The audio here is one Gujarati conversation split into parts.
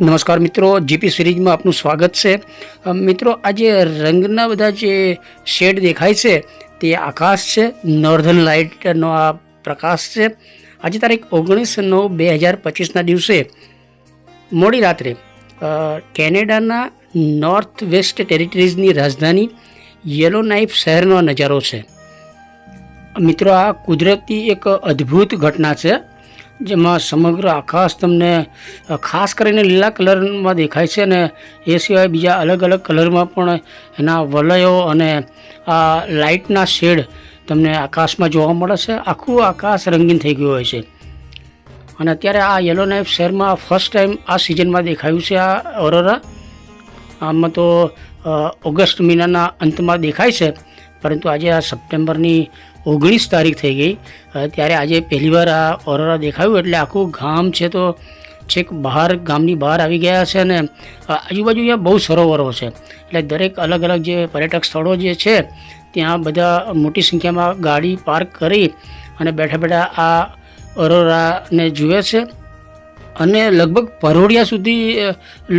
નમસ્કાર મિત્રો જીપી સિરીઝમાં આપનું સ્વાગત છે. મિત્રો, આજે રંગના બધા જે શેડ દેખાય છે, તે આકાશ છે નોર્ધન લાઇટનો આ પ્રકાશ છે. આજે તારીખ ઓગણીસ નવ બે હજાર પચીસના દિવસે મોડી રાત્રે કેનેડાના નોર્થ વેસ્ટ ટેરિટરીઝની રાજધાની યેલો નાઇફ શહેરનો નજારો છે. મિત્રો, આ કુદરતી એક અદ્ભુત ઘટના છે. જેમાં સમગ્ર આકાશ તમને ખાસ કરીને લીલા કલરમાં દેખાય છે અને એ સિવાય બીજા અલગ અલગ કલરમાં પણ એના વલયો અને આ લાઇટના શેડ તમને આકાશમાં જોવા મળે છે. આખું આકાશ રંગીન થઈ ગયું હોય છે. અને અત્યારે આ યલો નાઇફ શહેરમાં ફર્સ્ટ ટાઈમ આ સિઝનમાં દેખાયું છે આ ઓરોરા આમાં તો ઓગસ્ટ મહિનાના અંતમાં દેખાય છે. પરંતુ આજે આ સપ્ટેમ્બરની ઓગણીસ તારીખ થઈ ગઈ. ત્યારે આજે પહેલીવાર આ ઓરોરા દેખાયું એટલે આખું ગામ છે તો છેક બહાર ગામની બહાર આવી ગયા છે અને આજુબાજુ અહીંયા બહુ સરોવરો છે. એટલે દરેક અલગ અલગ જે પર્યટક સ્થળો જે છે, ત્યાં બધા મોટી સંખ્યામાં ગાડી પાર્ક કરી અને બેઠા બેઠા આ ઓરોરાને જુએ છે. અને લગભગ પરોડિયા સુધી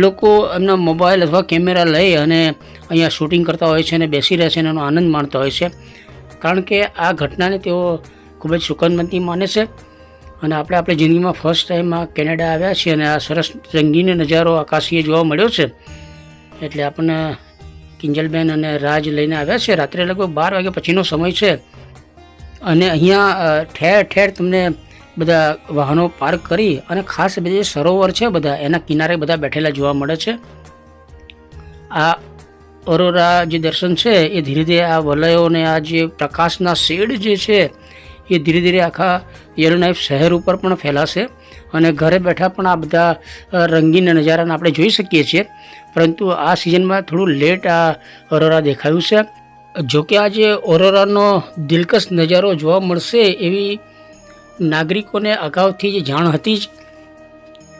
લોકો એમના મોબાઈલ અથવા કેમેરા લઈ અને અહીંયા શૂટિંગ કરતા હોય છે અને બેસી રહે છે અને એનો આનંદ માણતા હોય છે. કારણ કે આ ઘટનાને તેઓ ખૂબ જ સુકનમતી માને છે. અને આપણે આપણી જિંદગીમાં ફર્સ્ટ ટાઈમ આ કેનેડા આવ્યા છીએ અને આ સરસ રંગીન નજારો આકાશીય જોવા મળ્યો છે. એટલે આપણને કિંજલબેન અને રાજ લઈને આવ્યા છે. રાત્રે લગભગ બાર વાગ્યા પછીનો સમય છે. અને અહીંયા ઠેર ઠેર તમને બધા વાહનો પાર્ક કરી અને ખાસ જે સરોવર છે બધા, એના કિનારે બધા બેઠેલા જોવા મળે છે. આ ઓરોરા જે દર્શન છે, એ ધીરે ધીરે આ વલયો અને આ જે પ્રકાશના શેડ જે છે, એ ધીરે ધીરે આખા યલો નાઇફ શહેર ઉપર પણ ફેલાશે અને ઘરે બેઠા પણ આ બધા રંગીન નજારાને આપણે જોઈ શકીએ છીએ. પરંતુ આ સિઝનમાં થોડું લેટ આ ઓરોરા દેખાયું છે. જોકે આજે ઓરોરાનો દિલકશ નજારો જોવા મળશે એવી નાગરિકોને અગાઉથી જ જાણ હતી જ.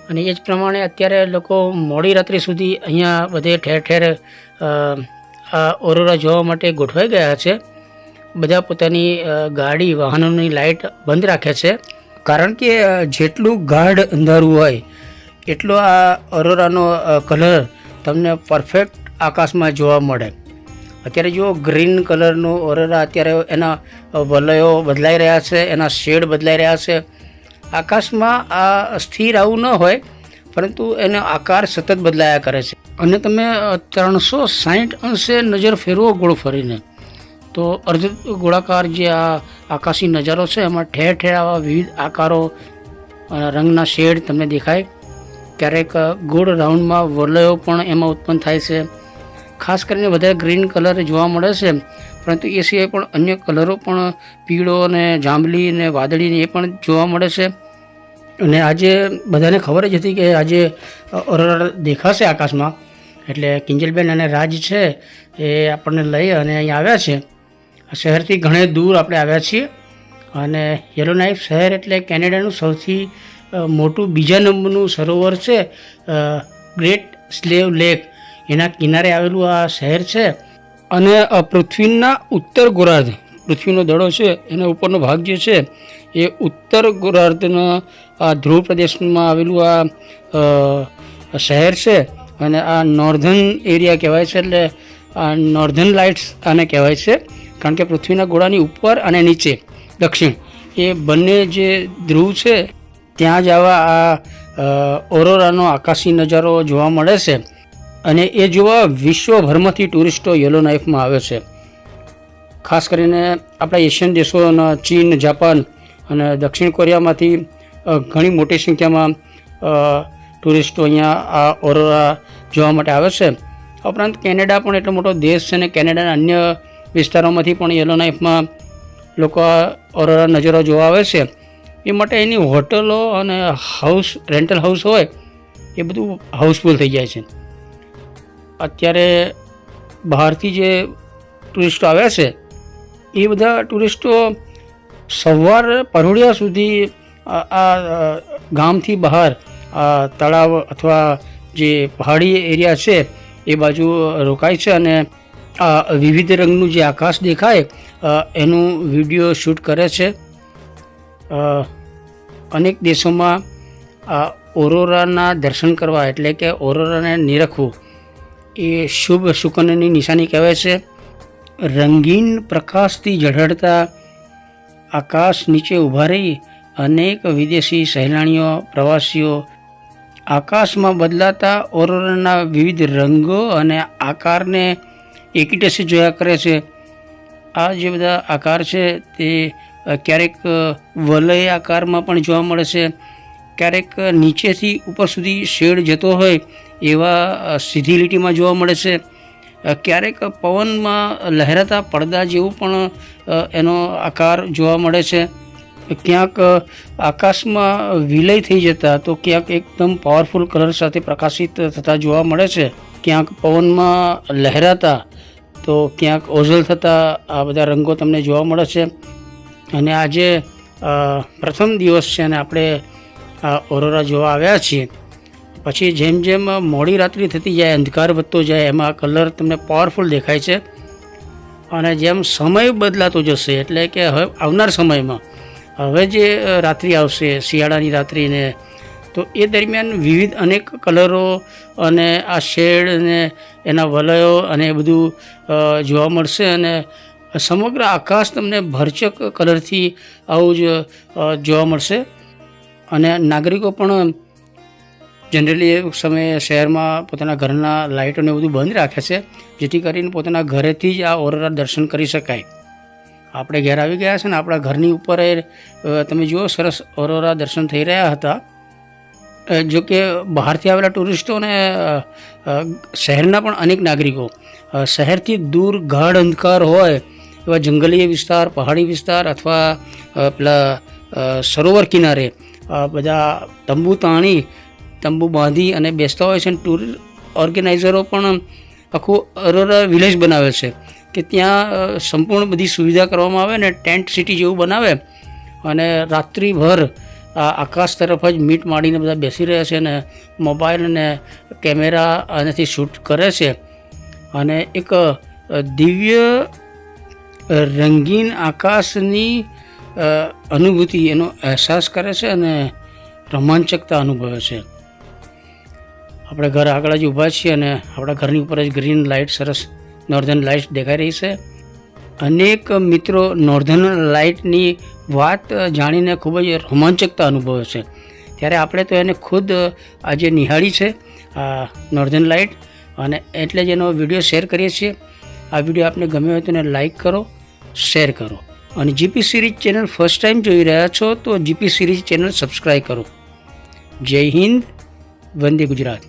અને એ જ પ્રમાણે અત્યારે લોકો મોડી રાત્રિ સુધી અહીંયા બધે ઠેર ઠેર આ ઓરોરા જોવા માટે ગોઠવાઈ ગયા છે. બધા પોતાની ગાડી, વાહનોની લાઇટ બંધ રાખે છે. કારણ કે જેટલું ગાઢ અંધારું હોય, એટલો આ ઓરોરાનો કલર તમને પરફેક્ટ આકાશમાં જોવા મળે. અત્યારે જુઓ ગ્રીન કલરનો ઓરોરા અત્યારે એના વલયો બદલાઈ રહ્યા છે, એના શેડ બદલાઈ રહ્યા છે. આકાશમાં આ સ્થિર આવું ન હોય, પરંતુ એનો આકાર સતત બદલાયા કરે છે. અને તમે ત્રણસો સાહીઠ અંશે નજર ફેરવો ગોળ ફરીને. તો અર્ધ ગોળાકાર જે આ આકાશી નજારો છે, એમાં ઠેર ઠેર આવા વિવિધ આકારો રંગના શેડ તમને દેખાય. ક્યારેક ગોળ રાઉન્ડમાં વલયો પણ એમાં ઉત્પન્ન થાય છે. ખાસ કરીને વધારે ગ્રીન કલર જોવા મળે છે. પરંતુ એ સિવાય પણ અન્ય કલરો પણ પીળો અને જાંબલી અને વાદળીને એ પણ જોવા મળે છે. અને આજે બધાને ખબર જ હતી કે આજે ઓરોરા દેખાશે આકાશમાં. એટલે કિંજલબેન અને રાજ છે એ આપણને લઈ અને અહીં આવ્યા છે. શહેરથી ઘણે દૂર આપણે આવ્યા છીએ. અને યલો નાઇફ શહેર એટલે કેનેડાનું સૌથી મોટું બીજા નંબરનું સરોવર છે ગ્રેટ સ્લેવ લેક એના કિનારે આવેલું આ શહેર છે અને પૃથ્વીના ઉત્તર ગોળાર્ધ પૃથ્વીનો દડો છે, એના ઉપરનો ભાગ જે છે, એ ઉત્તર ગોળાર્ધના આ ધ્રુવ પ્રદેશમાં આવેલું આ શહેર છે અને આ નોર્ધન એરિયા કહેવાય છે એટલે આ નોર્ધન લાઇટ્સ આને કહેવાય છે કારણ કે પૃથ્વીના ગોળાની ઉપર અને નીચે, દક્ષિણ, એ બંને જે ધ્રુવ છે, ત્યાં જ આવા આ ઓરોરાનો આકાશી નજારો જોવા મળે છે. અને એ જોવા વિશ્વભરમાંથી ટુરિસ્ટો યલો નાઇફમાં આવે છે. ખાસ કરીને આપણા એશિયન દેશોના ચીન, જાપાન અને દક્ષિણ કોરિયામાંથી ઘણી મોટી સંખ્યામાં ટુરિસ્ટો અહીંયા આ ઓરોરા જોવા માટે આવે છે. ઉપરાંત કેનેડા પણ એટલો મોટો દેશ છે અને કેનેડાના અન્ય વિસ્તારોમાંથી પણ યલો નાઇફમાં લોકો ઓરોરા નજરો જોવા આવે છે. એ માટે એની હોટલો અને હાઉસ, રેન્ટલ હાઉસ હોય, એ બધું હાઉસફુલ થઈ જાય છે. અત્યારે બહારથી જે ટુરિસ્ટો આવ્યા છે, એ બધા ટુરિસ્ટો સવાર પરોઢિયા સુધી આ ગામથી બહાર, આ, તળાવ અથવા જે પહાડી એરિયા છે, એ બાજુ રોકાય છે અને આ વિવિધ રંગનું જે આકાશ દેખાય એનું વીડિયો શૂટ કરે છે. અનેક દેશોમાં ઓરોરાના દર્શન કરવા એટલે કે ઓરોરાને નિરખવું એ શુભ શુકનની નિશાની કહેવાય છે. રંગીન પ્રકાશથી ઝળહળતા આકાશ નીચે ઊભા રહી અનેક વિદેશી સહેલાણીઓ, પ્રવાસીઓ આકાશમાં બદલાતા ઓરોરાના વિવિધ રંગો અને આકારને એકીટસે જોયા કરે છે. આ જે બધા આકાર છે તે ક્યારેક વલય આકારમાં પણ જોવા મળે છે. ક્યારેક નીચેથી ઉપર સુધી શેડ જતો હોય એવા સીધી લીટીમાં જોવા મળે છે. ક્યારેક પવનમાં લહેરાતા પડદા જેવું પણ એનો આકાર જોવા મળે છે. ક્યાંક આકાશમાં વિલય થઈ જતા તો ક્યાંક એકદમ પાવરફુલ કલર સાથે પ્રકાશિત થતા જોવા મળે છે. ક્યાંક પવનમાં લહેરાતા તો ક્યાંક ઓઝલ થતા આ બધા રંગો તમને જોવા મળે છે. અને આજે પ્રથમ દિવસ છે અને આપણે ઓરોરા જોવા આવ્યા છીએ. પછી જેમ જેમ મોડી રાત્રિ થતી જાય, અંધકાર વધતો જાય, એમાં કલર તમને પાવરફુલ દેખાય છે. અને જેમ સમય બદલાતો જશે, એટલે કે હવે આવનાર સમયમાં, હવે જે રાત્રિ આવશે, શિયાળાની રાત્રિને, તો એ દરમિયાન વિવિધ અનેક કલરો અને આ શેડ અને એના વલયો અને એ બધું જોવા મળશે અને સમગ્ર આકાશ તમને ભરચક કલરથી આવું જ જોવા મળશે. અને નાગરિકો પણ જનરલી એ સમયે શહેરમાં પોતાના ઘરના લાઇટોને બધું બંધ રાખે છે જેથી કરીને પોતાના ઘરેથી જ આ ઓરોરા દર્શન કરી શકાય. આપણે ઘેર આવી ગયા છે ને આપણા ઘરની ઉપર એ, તમે જુઓ સરસ ઓરોરા દર્શન થઈ રહ્યા હતા. જો કે બહારથી આવેલા ટુરિસ્ટો અને શહેરના પણ અનેક નાગરિકો શહેરથી દૂર ગાઢ અંધકાર હોય એવા જંગલીય વિસ્તાર પહાડી વિસ્તાર અથવા પેલા સરોવર કિનારે બધા તંબુ તાણી તંબુ બાંધી અને બેસતા હોય છે અને ટૂર ઓર્ગેનાઇઝરો પણ આખું અરોરા વિલેજ બનાવે છે કે ત્યાં સંપૂર્ણ બધી સુવિધા કરવામાં આવે ને ટેન્ટ સિટી જેવું બનાવે અને રાત્રિભર આકાશ તરફ જ મીટ માંડીને બધા બેસી રહ્યા છે અને મોબાઈલ અને કેમેરા આનાથી શૂટ કરે છે. અને એક દિવ્ય રંગીન આકાશની અનુભૂતિ એનો અહેસાસ કરે છે અને રોમાંચકતા અનુભવે છે. આપણે ઘર આગળ જ ઊભા છીએ અને આપણા ઘરની ઉપર જ ગ્રીન લાઇટ સરસ નોર્ધન લાઇટ દેખાઈ રહી છે. અનેક મિત્રો નોર્ધન લાઇટની વાત જાણીને ખૂબ જ રોમાંચકતા અનુભવે છે. ત્યારે આપણે તો એને ખુદ આજે નિહાળી છે આ નોર્ધન લાઇટ અને એટલે જ એનો વીડિયો શેર કરીએ છીએ. આ વીડિયો આપને ગમ્યો હોય તો એને લાઈક કરો શેર કરો અને GP series channel first time જોઈ રહ્યા છો તો જીપી સિરીઝ ચેનલ સબસ્ક્રાઈબ કરો. જય હિન્દ, વંદે ગુજરાત.